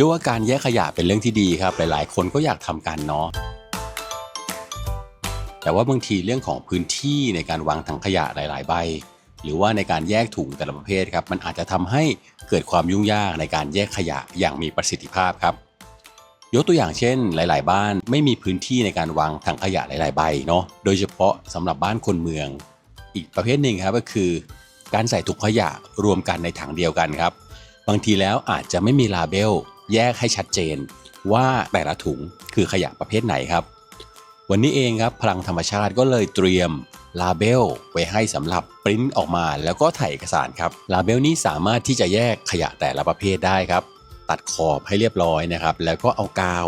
ชื่อว่าการแยกขยะเป็นเรื่องที่ดีครับ หลายๆ คนก็อยากทำกันเนาะแต่ว่าบางทีเรื่องของพื้นที่ในการวางถังขยะหลาย ๆ ใบ หรือว่าในการแยกถุงแต่ละประเภทครับ มันอาจจะทำให้เกิดความยุ่งยากในการแยกขยะอย่างมีประสิทธิภาพครับ ยกตัวอย่างเช่น หลาย ๆ บ้านไม่มีพื้นที่ในการวางถังขยะหลาย ๆ ใบเนาะโดยเฉพาะสำหรับบ้านคนเมือง อีกประเภทหนึ่งครับก็คือ การใส่ถุงขยะรวมกันในถังเดียวกันครับ บางทีแล้วอาจจะไม่มีลาเบล แยกให้ชัดเจน ว่าแต่ละถุงคือขยะประเภทไหนครับ วันนี้เองครับพลังธรรมชาติก็เลยเตรียมลาเบลไว้ให้สำหรับปริ้นออกมาแล้วก็ถ่ายเอกสารครับลาเบลนี้สามารถที่จะแยกขยะแต่ละประเภทได้ครับ ตัดขอบให้เรียบร้อยนะครับ แล้วก็เอากาว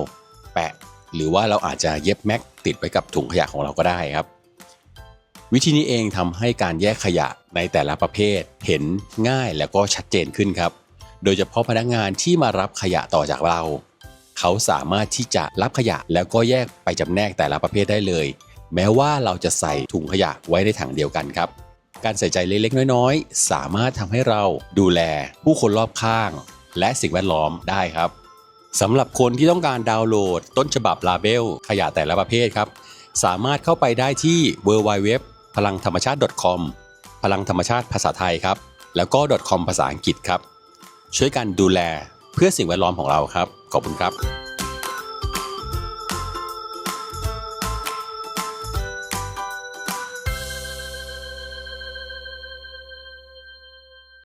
แปะ หรือว่าเราอาจจะเย็บแม็กติดไว้กับถุงขยะของเราก็ได้ครับ วิธีนี้เองทำให้การแยกขยะในแต่ละประเภทเห็นง่ายแล้วก็ชัดเจนขึ้นครับ โดยเฉพาะพนักงานที่มารับขยะต่อจากเรา เขาสามารถที่จะรับขยะแล้วก็แยกไปจำแนกแต่ละประเภทได้เลย แม้ว่าเราจะใส่ถุงขยะไว้ในถังเดียวกันครับ การใส่ใจเล็กๆ น้อยๆ สามารถทำให้เราดูแลผู้คนรอบข้าง และสิ่งแวดล้อมได้ครับสำหรับคนที่ต้องการดาวน์โหลด ต้นฉบับลาเบลขยะแต่ละประเภทครับ สามารถเข้าไปได้ที่ www พลังธรรมชาติ .com พลังธรรมชาติภาษาไทยครับ แล้วก็ .com ภาษาอังกฤษครับ ช่วยกันดูแลเพื่อสิ่งแวดล้อมของเราครับ ขอบคุณครับ